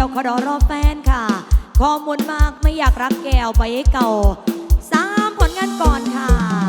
ยวขอรอรอแฟนค่ะข้อมูลมากไม่อยากรักแก้วไปเก่าสามผลงานก่อนค่ะ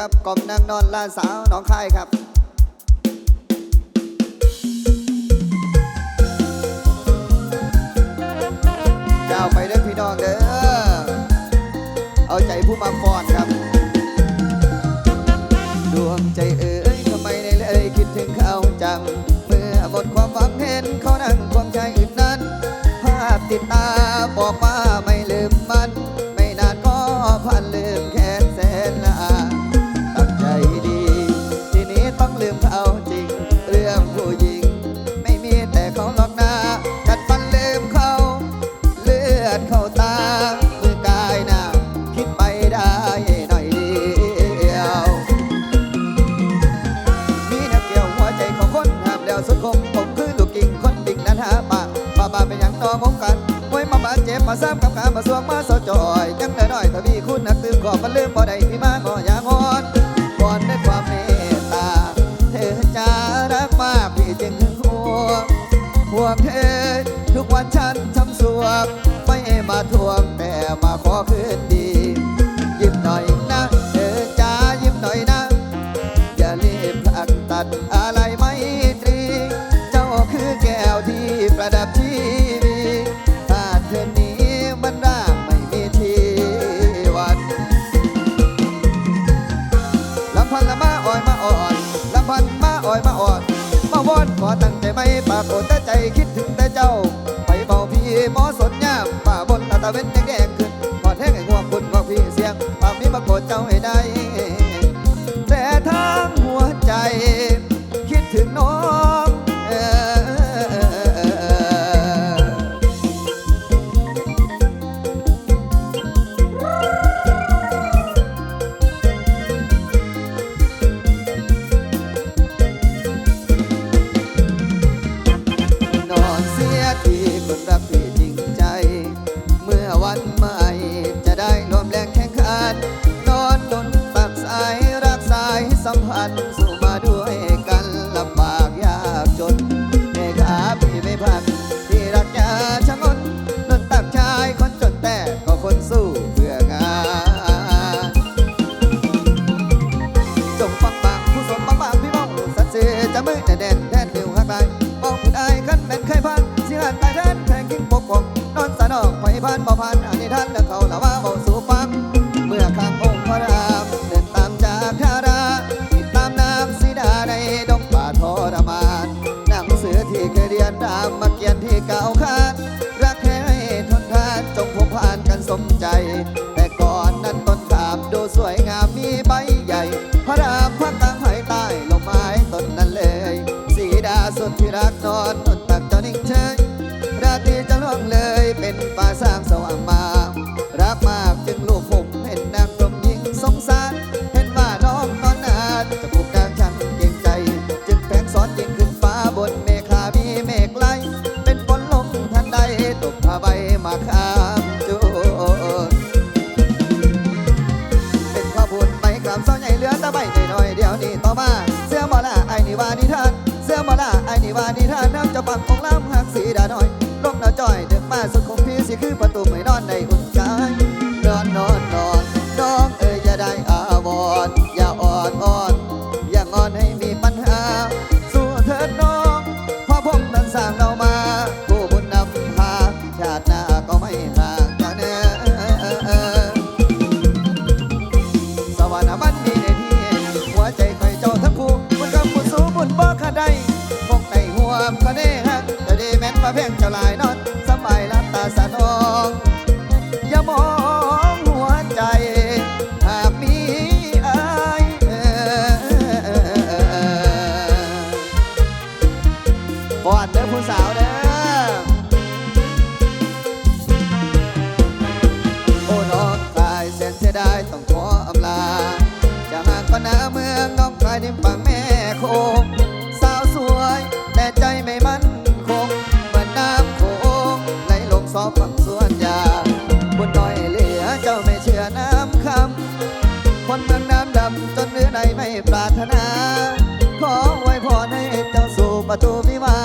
ครับกลมนางนอนลานสาวน้องคายครับเจ้าไปเด้อพี่น้องเด้อเอาใจผู้มาฟอนครับ ดวงใจเอ๋ยทำไมในเลยคิดถึงเขาจัง เมื่อหมดความหวังเห็นเขานั่งความใจอึด มาสจอยจังน้อยๆก็มีคุณนักตื่นขอบมันลืมบ่ได้ที่มาก็อย่างอนก่อนด้วยความเมตตา เธอจะรักมากพี่จึงหัวหัวเธอ ทุกวันฉันทำสวกไม่มาทวงแต่มาขอคืน ขอตั้งใจไม่ปรากฏแต่ใจคิดถึงแต่เจ้า ไปเฝ้าพี่หมอสนยามป่าบนตาตาเว้นแดงขึ้นกอดแห้งไอ้หัวคุณงอพี่เสียงป่ามีมาโกฏเจ้าให้ได้ แต่ทางหัวใจาวคาดรักแท้ทนทานจงพบผ่านกันสมใจ แต่ก่อนนั้นต้นขามดูสวยงามมีใบ มาเสียมาละไอ้นี่วานิทาน เสียมาละไอ้นี่วานิทานน้ำจะปังอ ประตูพิมา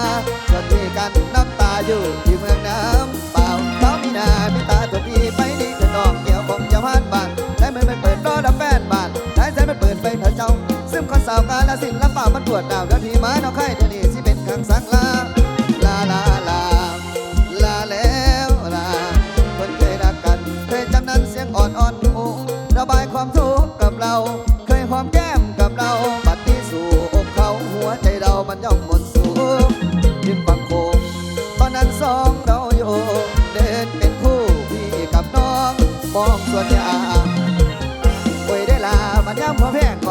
ชวนพี่กันน้ำตาอยู่ที่เมืองน้ำเปล่าเขามีนามีตาตัวพี่ไปดีจะนอกเกี่ยวผมจะพาดบ้านได้เหมือนมัเปิดรอดับแฟนบ้านได้ใจมันเปิดไปเถอะเจ้า ซึ่งคนสาวกาลสินลำบากมันปวดดาวเดี๋ยวทีมาเนาะไข่เดี๋ยวนี้สิ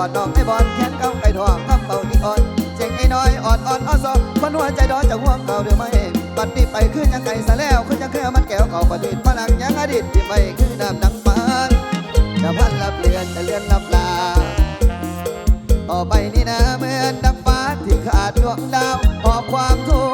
อดดอกไอ้บอลแขนกำไก่ทองกำเป่าอีอ่อนเจ๊งไอ้น้อยอ่อนอ่อนอ้อซอคนหัวใจดอนจะห่วงเก่าเรือไม่บัดนี้ไปขึ้นยังไงซะแล้วขึ้นยังเครือมันแก้วเก่าประดิษฐ์พลังยังอดีตที่ไปขึ้นน้ำดังปานจะพันลับเลือนจะเลือนลับลา ต่อไปนี่นะเหมือนดังฟ้าที่ขาดดวงดาวหอความทุก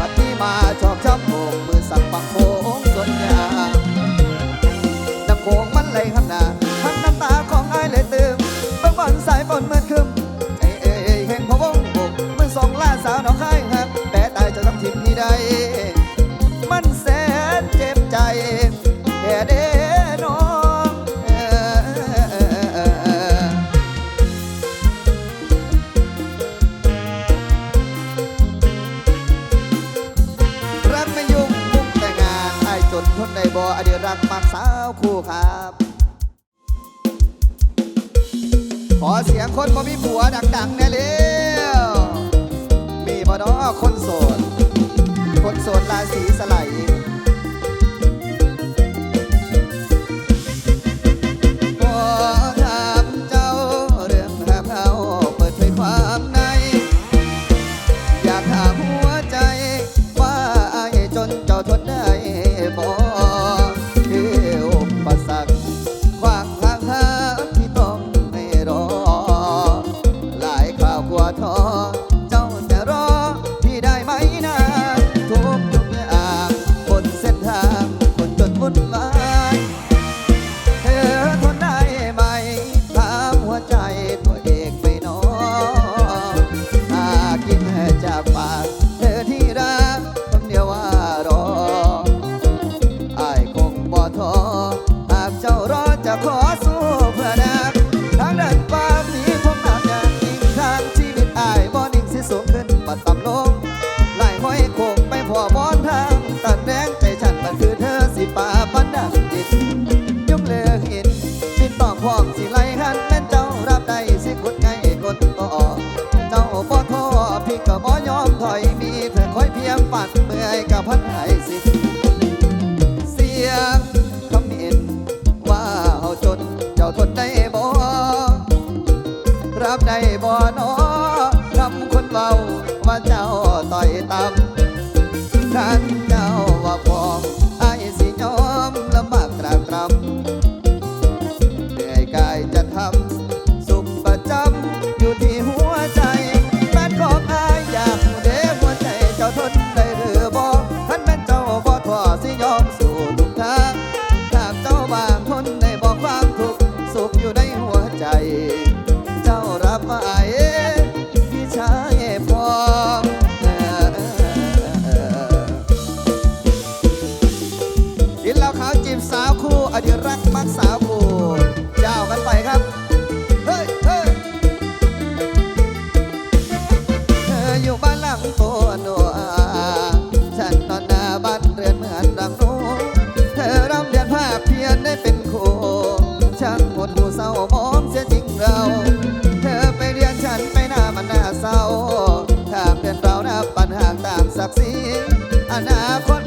ปฏิมาชอบช ขอเสียงคนบ่มีผัวดังๆแน่เร็วมีบ่ดอคนโสด คนโสดราศีสไลด์ พันไทยสิ เสียงคำเอ็นว่าเอาจน เจ้าทนได้บ่ รับได้บ่น้อ หากตามศักดิ์ศรีอนาคต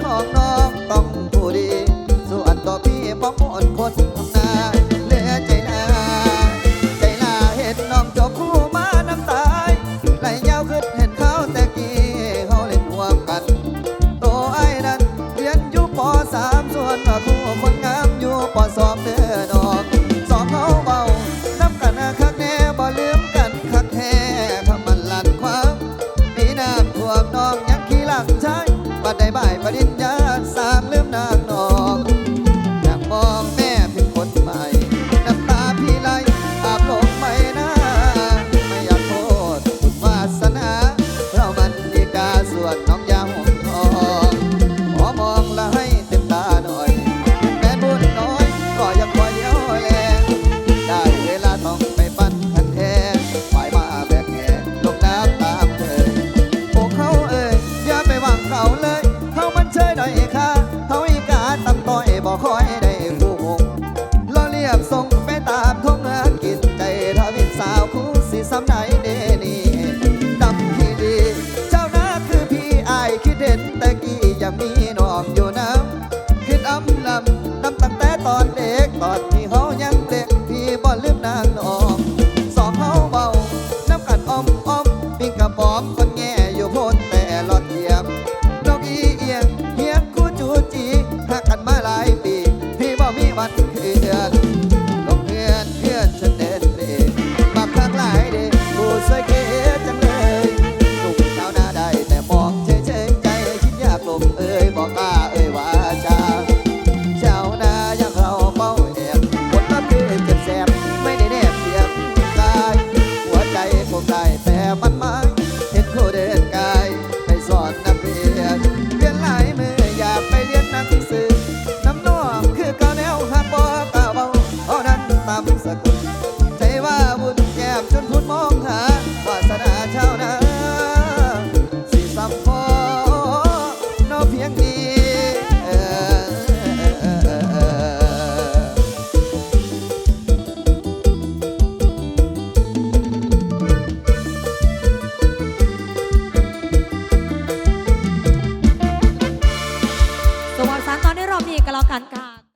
ได้แต่มันมา